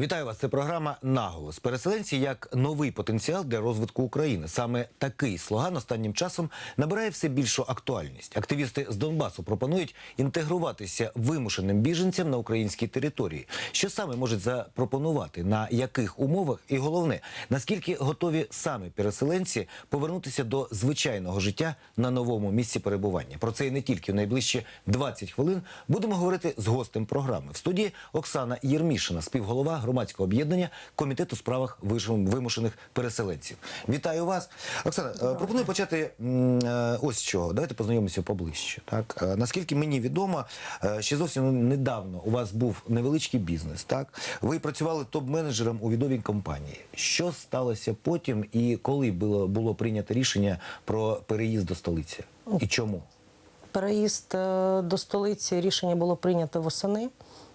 Вітаю вас. Це програма Наголос. Переселенці як новий потенціал для розвитку України. Саме такий слоган останнім часом набирає все більшу актуальність. Активісти з Донбасу пропонують інтегруватися вимушеним біженцям на українській території. Що саме можуть запропонувати, на яких умовах, і головне, наскільки готові самі переселенці повернутися до звичайного життя на новому місці перебування. Про це і не тільки в найближчі 20 хвилин будемо говорити з гостем програми в студії Оксана Єрмішина, співголова громадського об'єднання комітету у справах вимушених переселенців. Вітаю вас, Оксана. е, Пропоную почати е, ось чого. Давайте познайомимося поближче. Так Е, наскільки мені відомо, ще зовсім недавно у вас був невеличкий бізнес. Так ви працювали топ-менеджером у відомій компанії. Що сталося потім, і коли було, було прийнято рішення про переїзд до столиці? І чому? Переїзд до столиці рішення було прийнято восени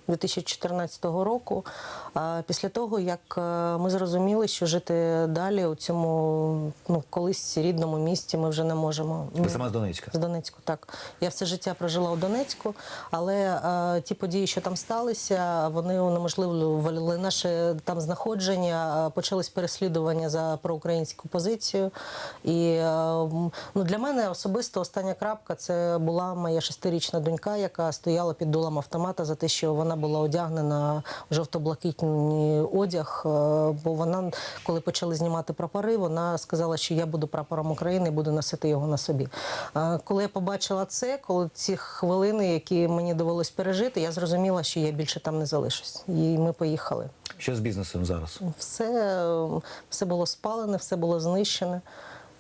2014 року. Після того, як е, ми зрозуміли, що жити далі у цьому ну, колись рідному місті ми вже не можемо. Ви сама з Донецька? З Донецьку, так. Я все життя прожила у Донецьку, але е, ті події, що там сталися, вони унеможливлювали наше там знаходження, е, почались переслідування за проукраїнську позицію. І е, ну, для мене особисто остання крапка це була моя шестирічна донька, яка стояла під дулом автомата за те, що вона була одягнена в жовто-блакитний одяг. е, Бо вона, коли почали знімати прапори, вона сказала, що я буду прапором України і буду носити його на собі. Е, Коли я побачила це, коли ці хвилини, які мені довелось пережити, я зрозуміла, що я більше там не залишусь. І ми поїхали. Що з бізнесом зараз? Все, е, все було спалене, все було знищене.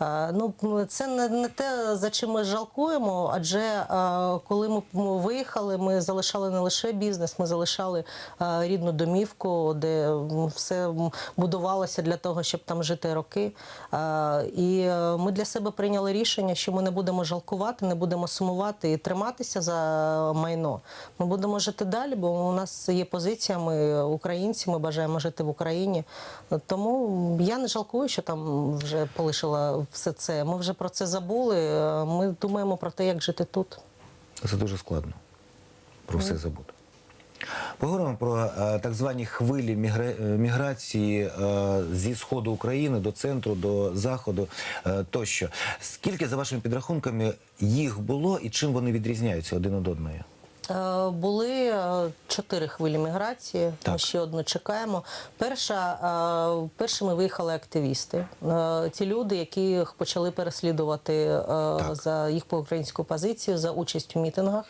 Е, Ну, це не, те, за чим ми жалкуємо, адже е, коли ми виїхали, ми залишали не лише бізнес, ми залишали е, рідну домівку, де все будувалося для того, щоб там жити роки. І ми для себе прийняли рішення, що ми не будемо жалкувати, не будемо сумувати і триматися за майно. Ми будемо жити далі, бо у нас є позиція, ми українці, ми бажаємо жити в Україні. Тому я не жалкую, що там вже полишила все це. Ми вже про це забули. Е, Ми думаємо про те, як жити тут. Це дуже складно про все забути. Поговоримо про е, так звані хвилі е, міграції зі сходу України до центру, до заходу тощо. Скільки, за вашими підрахунками, їх було і чим вони відрізняються один від одної? Е, Були е, чотири хвилі міграції. Ми ще одну чекаємо. Перша е, першими виїхали активісти. Ті люди, яких почали переслідувати е, за їх проукраїнську позицію, за участь у мітингах.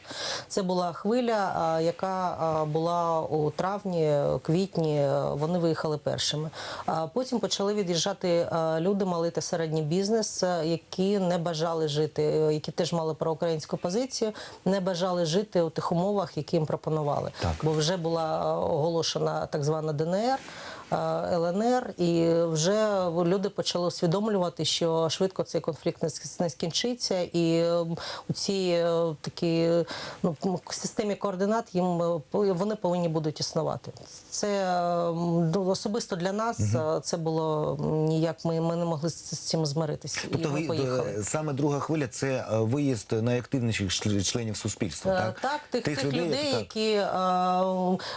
Це була хвиля, яка була у травні, квітні. Вони виїхали першими. Потім почали від'їжджати люди, малий та середній бізнес, які не бажали жити, які теж мали проукраїнську позицію, не бажали жити у тих умовах, які їм пропонували. Так. Бо вже була оголошена так звана ДНР. Е, ЛНР, і вже люди почали усвідомлювати, що швидко цей конфлікт не скінчиться, і е, у цій е, такій ну, системі координат їм е, вони повинні будуть існувати. Це е, ну, особисто для нас е, це було ніяк. Ми, ми не могли з цим змиритися. Тобто і ми ви поїхали. саме друга хвиля це виїзд найактивніших членів суспільства. Так, Так, тих, тих, людей, так, які е,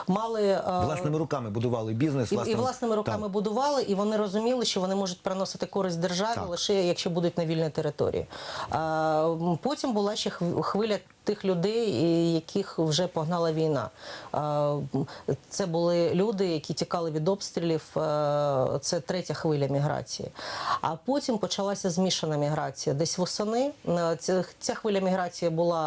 мали е, власними руками будували бізнес, і власними, руками Так. будували, і вони розуміли, що вони можуть приносити користь державі Так. лише якщо будуть на вільній території. А, потім була ще хв- хвиля тих людей, яких вже погнала війна. Це були люди, які тікали від обстрілів. е, Це третя хвиля міграції. А потім почалася змішана міграція. Десь восени е, ця, хвиля міграції була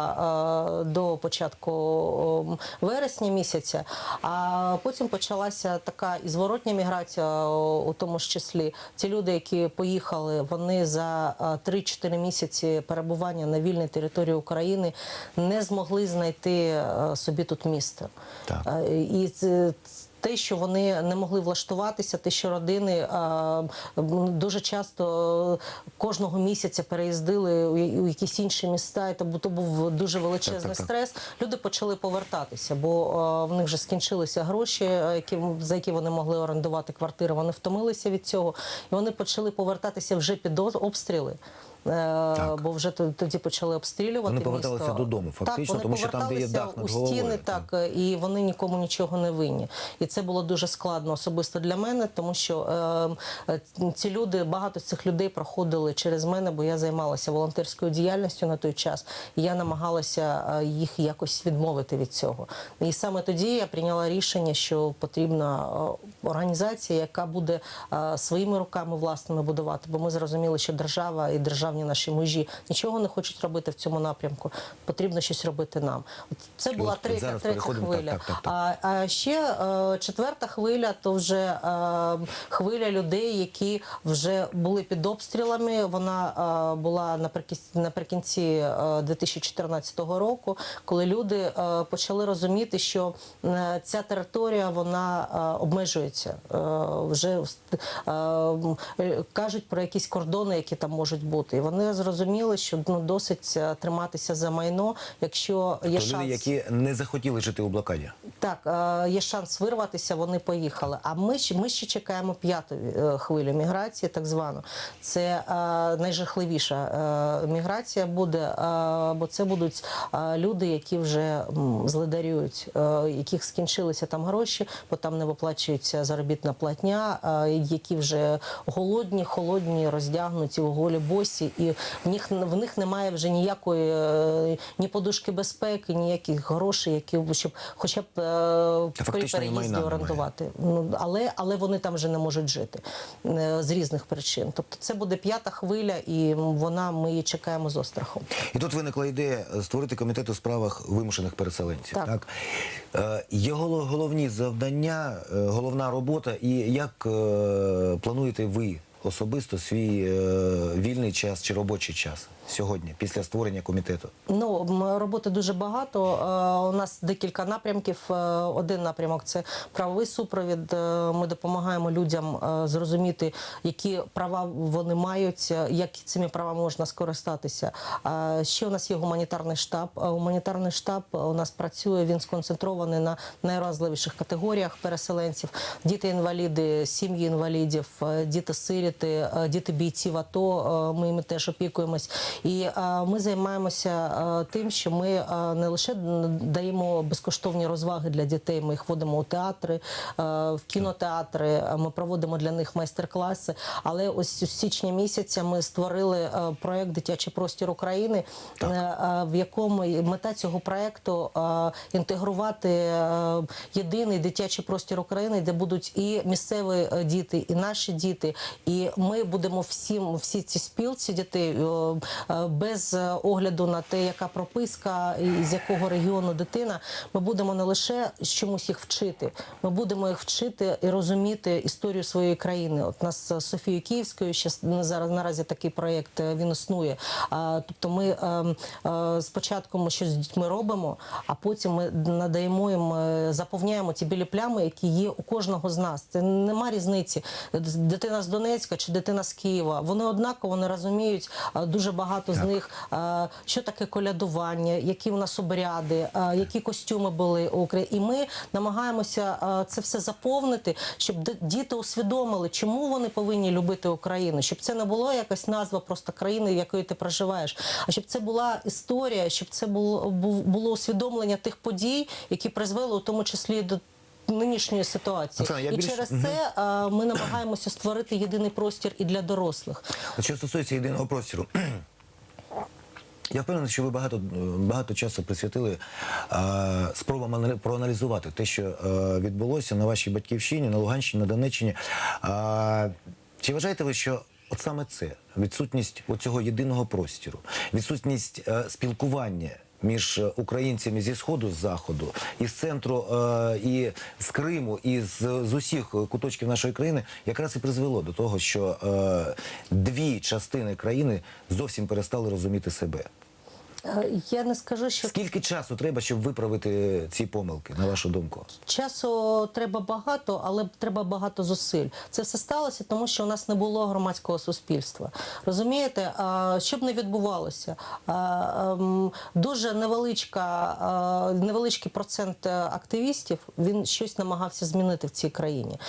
е, до початку вересня місяця, а потім почалася така і зворотня міграція, у тому ж числі. Ті люди, які поїхали, вони за е, 3-4 місяці перебування на вільній території України не змогли знайти е, собі тут місце. Так. Е, І це. Те, що вони не могли влаштуватися, те, що родини а, дуже часто е, кожного місяця переїздили у у якісь інші міста, і то то був дуже величезний Так, так, так. стрес. Люди почали повертатися, бо е, в них вже скінчилися гроші, е, які за які вони могли орендувати квартири. Вони втомилися від цього, і вони почали повертатися вже під обстріли. Е, бо вже тоді почали обстрілювати Вони поверталися місто. додому, фактично, так, вони тому що там, де є дах над головою, стіни, так. так, е, і вони нікому нічого не винні. І це було дуже складно особисто для мене, тому що е, е, ці люди, багато цих людей проходили через мене, бо я займалася волонтерською діяльністю на той час. І я намагалася їх якось відмовити від цього. І саме тоді я прийняла рішення, що потрібна організація, яка буде е, своїми руками власними будувати. Бо ми зрозуміли, що держава і державні наші межі нічого не хочуть робити в цьому напрямку. Потрібно щось робити нам. Це була третя, третя хвиля. так, так, так, А, а ще е, четверта хвиля то вже е, хвиля людей, які вже були під обстрілами. Вона е, була наприкінці, наприкінці е, 2014 року, коли люди е, почали розуміти, що е, ця територія вона е, обмежується. Е, вже е, кажуть про якісь кордони, які там можуть бути. Вони зрозуміли, що ну досить е, триматися за майно, якщо є То шанс. люди, які не захотіли жити у блокаді. Так, е, є шанс вирватися, вони поїхали. А ми ще ми ще чекаємо п'яту е, хвилю міграції, так звану. Це е, найжахливіша е, міграція буде, е, бо це будуть е, люди, які вже м, злидарюють, е, яких скінчилися там гроші, бо там не виплачується заробітна платня, е, які вже голодні, холодні, роздягнуті, голі босі, і в них в них немає вже ніякої е, ні подушки безпеки, ніяких грошей, які щоб хоча б е, при переїзді орендувати. Ну але але вони там вже не можуть жити е, з різних причин. Тобто це буде п'ята хвиля, і вона ми її чекаємо з острахом. І тут виникла ідея створити комітет у справах вимушених переселенців. Так. Так, Е, є головні завдання, головна робота, і як е, плануєте ви особисто свій е, вільний час чи робочий час сьогодні, після створення комітету? Ну роботи дуже багато. Е, У нас декілька напрямків. Е, Один напрямок це правовий супровід. Е, Ми допомагаємо людям зрозуміти, які права вони мають, як цими правами можна скористатися. Ще у нас є гуманітарний штаб. Гуманітарний штаб у нас працює. Він сконцентрований на найразливіших категоріях переселенців: діти-інваліди, сім'ї інвалідів, е, діти-сиріти, е, діти бійців АТО. Е, Ми їм теж опікуємось. І е, ми займаємося тим, що ми не лише даємо безкоштовні розваги для дітей. Ми їх водимо у театри, в кінотеатри. Ми проводимо для них майстер-класи. Але ось з січня місяця ми створили проект Дитячий простір України, в якому мета цього проекту інтегрувати єдиний дитячий простір України, де будуть і місцеві діти, і наші діти. І ми будемо всім всі ці спілці дітей е, е, без е, огляду на те, яка прописка і з якого регіону дитина. Ми будемо не лише чомусь їх вчити, ми будемо їх вчити і розуміти історію своєї країни. От нас з Софією Київською ще зараз наразі такий проєкт е, він існує. Тобто ми е, е, спочатку ми щось з дітьми робимо, а потім ми надаємо їм, е, заповняємо ті білі плями, які є у кожного з нас. Це нема різниці. Дитина з Донецька чи дитина з Києва. Вони однаково вони розуміють дуже багато з них, що таке колядування, які у нас обряди, які костюми були у Україні. І ми намагаємося це все заповнити, щоб діти усвідомили, чому вони повинні любити Україну, щоб це не було якась назва просто країни, в якої ти проживаєш, а щоб це була історія, щоб це було було усвідомлення тих подій, які призвели у тому числі до. Нинішньої ситуації, Оксана, я і більш- через це е, ми намагаємося створити єдиний простір і для дорослих. Що стосується єдиного простіру. Я впевнений, що ви багато, багато часу присвятили е, спробам ана- проаналізувати те, що е, відбулося на вашій батьківщині, на Луганщині, на Донеччині. А, чи вважаєте ви, що от саме це відсутність оцього єдиного простіру, відсутність е, спілкування між е, українцями зі сходу з заходу, із центру е, і з Криму, і з, з усіх куточків нашої країни, якраз і призвело до того, що е, дві частини країни зовсім перестали розуміти себе. Е, Я не скажу, що Скільки часу треба, щоб виправити ці помилки, на вашу думку? Часу треба багато, але треба багато зусиль. Це все сталося, тому що у нас не було громадського суспільства. Розумієте, що б не відбувалося? Ем, Дуже невеличка, невеличкий процент е, активістів він щось намагався змінити в цій країні.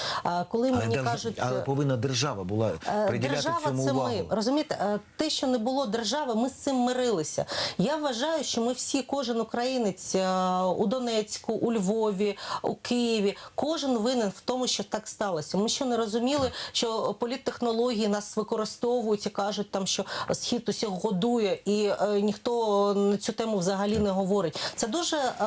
Коли Але, мені держ- кажуть, але повинна держава була Е, приділяти Держава цьому це увагу. ми. Розумієте, е, те, що не було держави, ми з цим мирилися. Я вважаю, що ми всі, кожен українець е, у Донецьку, у Львові, у Києві, кожен винен в тому, що так сталося. Ми що не розуміли, що політтехнології нас використовують і кажуть, там що схід усіх годує, і е, ніхто на цю тему взагалі не говорить. Це дуже е,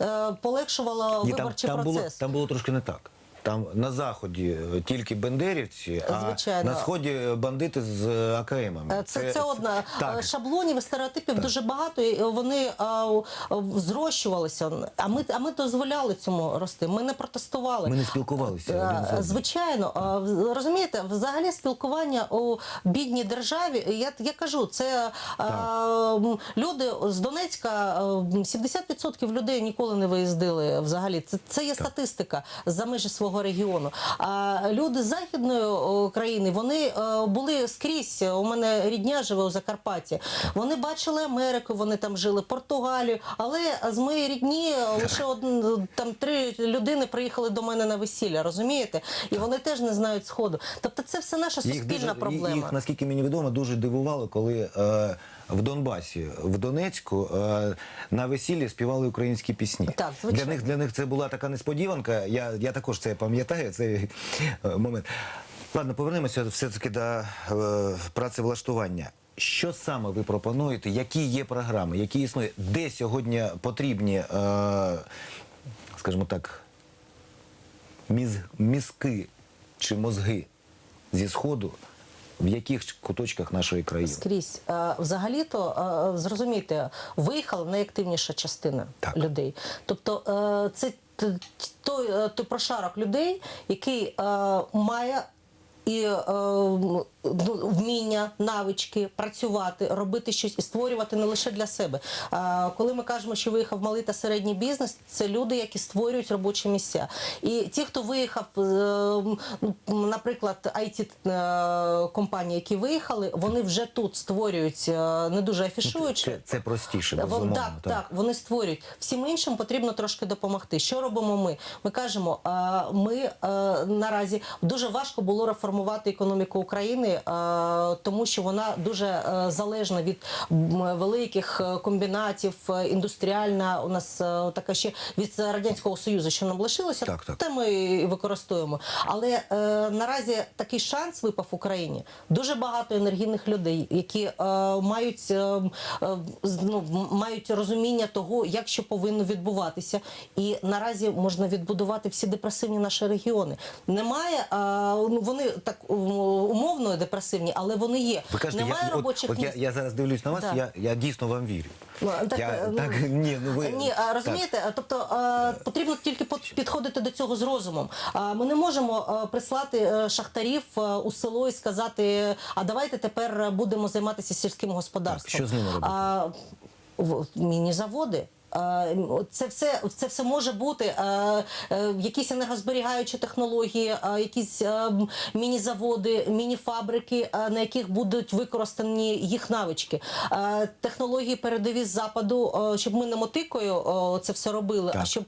е, полегшувало Ні, там, виборчий там, було, процес. там було трошки не так. Там на заході е, тільки бандерівці, а Звичайно. на сході бандити з е, АКМами. Е, Це, це, одна Так. Е, шаблонів і стереотипів дуже багато. і Вони а, зрощувалися. А ми, а ми дозволяли цьому рости. Ми не протестували. Ми не спілкувалися Е, одним. Звичайно, А, розумієте, взагалі спілкування у бідній державі. Я, я кажу, це а, люди з Донецька, а, м, 70% людей ніколи не виїздили взагалі. Це, це є статистика за межі свого регіону. А люди з західної країни вони е, були скрізь. У мене рідня живе у Закарпатті. Вони бачили Америку, вони там жили, Португалію. Але з моєї рідні лише один, там три людини приїхали до мене на весілля, розумієте? І вони теж не знають сходу. Тобто, це все наша Їх суспільна дуже- проблема. Їх, наскільки мені відомо, дуже дивувало, коли е, в Донбасі, в Донецьку, е, на весіллі співали українські пісні. Так, звичайно. для них для них це була така несподіванка. Я, я також це пам'ятаю, цей е, момент. Ладно, повернемося все-таки до е, працевлаштування. Що саме ви пропонуєте? Які є програми, які існують? Де сьогодні потрібні, е, скажімо так, міз, мізки чи мозги зі сходу, в яких куточках нашої країни? Скрізь Е, взагалі-то е, зрозумійте, виїхала найактивніша частина Так. людей. Тобто, е, це той, той прошарок людей, який має. І е, ну, вміння, навички працювати, робити щось і створювати не лише для себе. А коли ми кажемо, що виїхав малий та середній бізнес, це люди, які створюють робочі місця. І ті, хто виїхав, е, ну, наприклад, it е, компанії, які виїхали, вони вже тут створюють, е, не дуже афішуючи. Це, це простіше, безумовно. так, так, вони створюють. Всім іншим потрібно трошки допомогти. Що робимо ми? Ми кажемо, а, ми е, наразі дуже важко було реформувати економіку України, е, тому що вона дуже е, залежна від великих е, комбінатів, індустріальна. У нас така ще від Радянського Союзу, що нам лишилося, Так, так. те ми використовуємо. Але наразі такий шанс випав Україні. Дуже багато енергійних людей, які мають, ну, мають розуміння того, як що повинно відбуватися. І наразі можна відбудувати всі депресивні наші регіони. Немає, е, ну вони так ум- умовно депресивні, але вони є. Ви кажете, Немає я, робочих от, я, місць. я зараз дивлюсь на вас, Да. я, я дійсно вам вірю. Ну, так, я, е, ну, так, ні, ну ви, Ні, розумієте, тобто е, потрібно тільки підходити до цього з розумом. А Ми не можемо прислати е, шахтарів е, у село і сказати, а давайте тепер будемо займатися сільським господарством. що з ними робити? А, в- міні-заводи. Е, Це все, це все може бути е, е, якісь енергозберігаючі технології, якісь міні-заводи, міні-фабрики, на яких будуть використані їх навички, технології передові з западу, щоб ми не мотикою це все робили, а щоб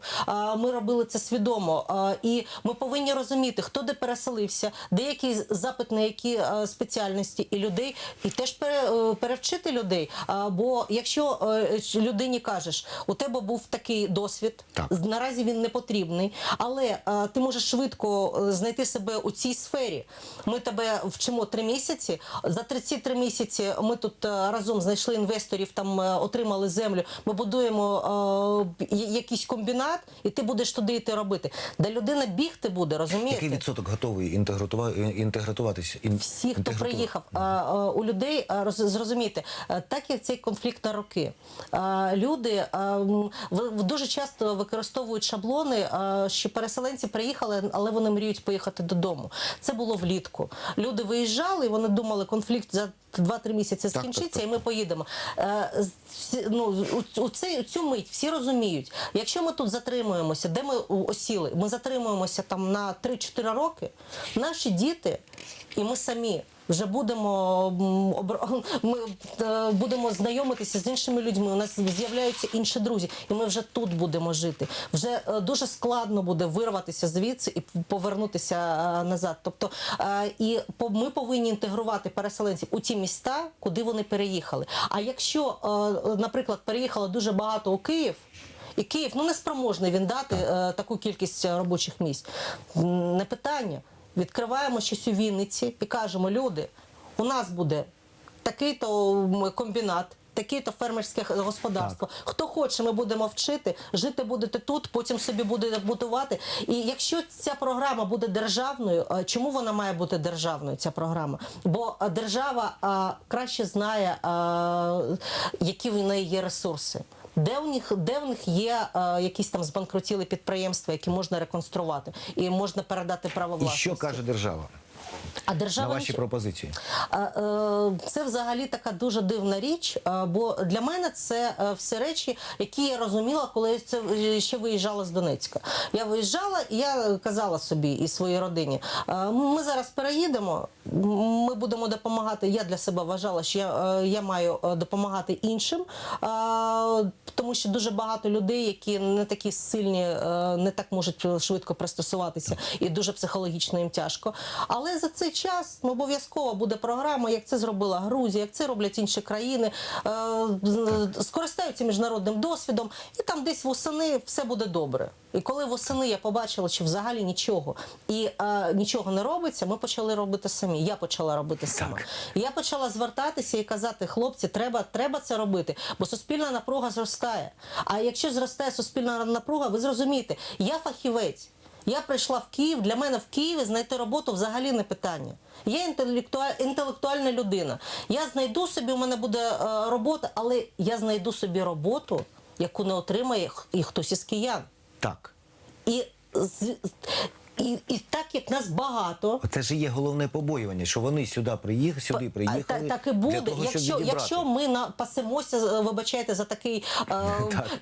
ми робили це свідомо. І ми повинні розуміти, хто де переселився, деякий запит на які спеціальності і людей, і теж пере, перевчити людей. Бо якщо людині кажеш, у тебе був такий досвід, Так. наразі він не потрібний, але е, ти можеш швидко е, знайти себе у цій сфері. Ми тебе вчимо три місяці. За 33 місяці ми тут е, разом знайшли інвесторів, там отримали землю. Ми будуємо е, якийсь комбінат, і ти будеш туди йти робити. Де людина бігти буде, розумієте? Який відсоток готовий інтегратуватися? Ін- Всі, хто приїхав, а, а, у людей а, роз- зрозуміти, а, так як цей конфлікт на роки, а, люди а, дуже часто використовують шаблони, що переселенці приїхали, але вони мріють поїхати додому. Це було влітку. Люди виїжджали, вони думали, конфлікт за 2-3 місяці скінчиться, і ми поїдемо. Е, ну, у, у, цю мить всі розуміють, якщо ми тут затримуємося, де ми осіли, ми затримуємося там на 3-4 роки, наші діти і ми самі. Вже будемо ми е, будемо знайомитися з іншими людьми. У нас з'являються інші друзі, і ми вже тут будемо жити. Вже е, дуже складно буде вирватися звідси і повернутися е, назад. Тобто, і ми повинні інтегрувати переселенців у ті міста, куди вони переїхали. А якщо, наприклад, переїхало дуже багато у Київ. І Київ ну не спроможний він дати е, таку кількість робочих місць. Не питання. Відкриваємо щось у Вінниці і кажемо: люди, у нас буде такий-то комбінат. Таке-то фермерське господарство. Хто хоче, ми будемо вчити, жити будете тут, потім собі будете будувати. І якщо ця програма буде державною, е, чому вона має бути державною? Ця програма? Бо е, держава е, краще знає, е, які в неї є ресурси. Де у них де в них є е, якісь там збанкрутіли підприємства, які можна реконструвати і можна передати право І що каже держава а на ваші пропозиції? Е, Це взагалі така дуже дивна річ, е, бо для мене це е, всі речі, які я розуміла, коли я це ще виїжджала з Донецька. Я виїжджала і я казала собі і своїй родині: ми зараз переїдемо, ми будемо допомагати. Я для себе вважала, що я, я маю допомагати іншим, тому що дуже багато людей, які не такі сильні, не так можуть швидко пристосуватися, і дуже психологічно їм тяжко. Але за цей час ну, обов'язково буде програма, як це зробила Грузія, як це роблять інші країни, е, скористаються міжнародним досвідом, і там десь восени все буде добре. І коли восени я побачила, що взагалі нічого і е, нічого не робиться, ми почали робити самі. Я почала робити сама. Так. Я почала звертатися і казати, хлопці, треба, треба це робити, бо суспільна напруга зростає. А якщо зростає суспільна напруга, ви зрозумієте, я фахівець. Я прийшла в Київ. Для мене в Києві знайти роботу взагалі не питання. Я інтелектуальна людина. Я знайду собі, у мене буде е, робота, але я знайду собі роботу, яку не отримає і хтось із киян. Так. І, і, і так як нас багато, Це ж і є головне побоювання, що вони сюди приїхали, сюди приїхали. Та- так і для того, якщо, щоб якщо ми на пасемося, е, вибачайте за такий е,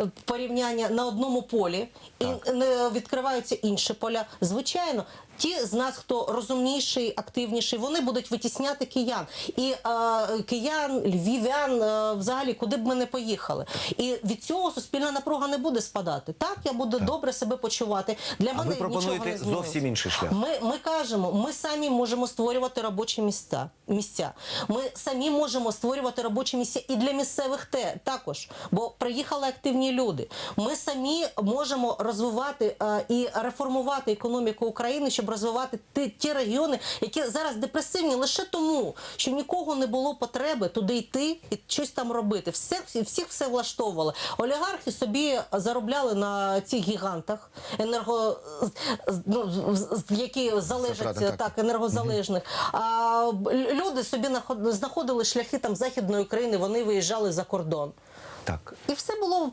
порівняння на одному полі і не відкриваються інші поля, звичайно. Ті з нас, хто розумніший, активніший, вони будуть витісняти киян. І е, киян, львів'ян, е, взагалі, куди б ми не поїхали. І від цього суспільна напруга не буде спадати. Так, я буду добре себе почувати. Для А мене ви нічого пропонуєте не змінилось. зовсім інший шлях. Ми, ми кажемо, ми самі можемо створювати робочі місця. місця. Ми самі можемо створювати робочі місця і для місцевих те також. Бо приїхали активні люди. Ми самі можемо розвивати е, і реформувати економіку України, щоб розвивати ті, ті регіони, які зараз депресивні лише тому, що нікого не було потреби туди йти і щось там робити. Всіх, всіх все влаштовували. Олігархи собі заробляли на цих гігантах енерго, ну, які залежать Затрати, так. так, енергозалежних. А люди собі знаходили шляхи там західної України, вони виїжджали за кордон. Так. І все було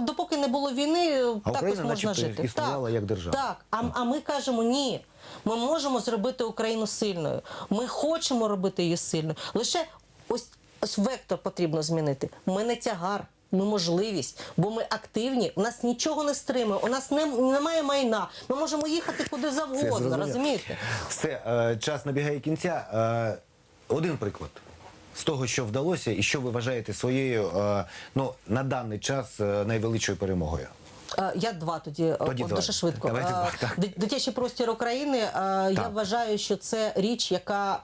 допоки не було війни, А також Україна можна жити. існувала як держава. Так, а, а ми кажемо ні. Ми можемо зробити Україну сильною. Ми хочемо робити її сильною. Лише ось, ось вектор потрібно змінити. Ми не тягар. Ми можливість, бо ми активні. У нас нічого не стримує. У нас не, немає майна. Ми можемо їхати куди завгодно. Розумієте? Все, е, час набігає кінця. Е, Один приклад. З того, що вдалося, і що ви вважаєте своєю е, ну, на даний час е, найвеличою перемогою. Е, Я два тоді, е, Тоді два. дуже швидко. Давайте Е, два, так. Дитячий простір України. Я вважаю, що це річ, яка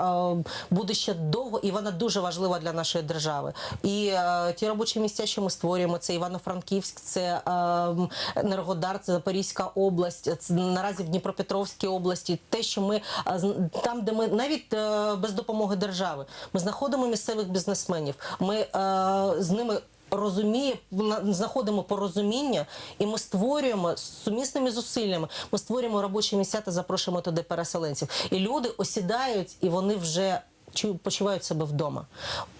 буде ще довго, і вона дуже важлива для нашої держави. І ті робочі місця, що ми створюємо, це Івано-Франківськ, це Енергодар, це Запорізька область, це наразі в Дніпропетровській області. Те, що ми там, де ми навіть без допомоги держави, ми знаходимо місцевих бізнесменів. Ми з ними розуміє, знаходимо порозуміння, і ми створюємо з сумісними зусиллями. Ми створюємо робочі місця та запрошуємо туди переселенців. І люди осідають, і вони вже чу- почувають себе вдома.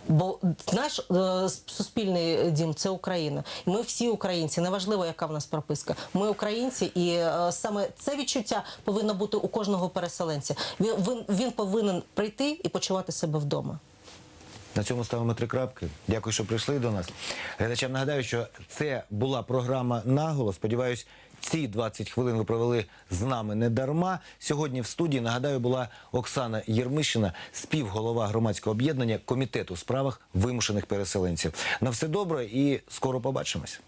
Бо наш е, суспільний дім це Україна. Ми всі українці, неважливо, яка в нас прописка. Ми українці, і е, саме це відчуття повинно бути у кожного переселенця. Він, він, він повинен прийти і почувати себе вдома. На цьому ставимо три крапки. Дякую, що прийшли до нас. Глядачам нагадаю, що це була програма наголос. Сподіваюсь, ці 20 хвилин ви провели з нами не дарма. Сьогодні в студії нагадаю була Оксана Єрмишина, співголова громадського об'єднання комітету у справах вимушених переселенців. На все добре і скоро побачимось.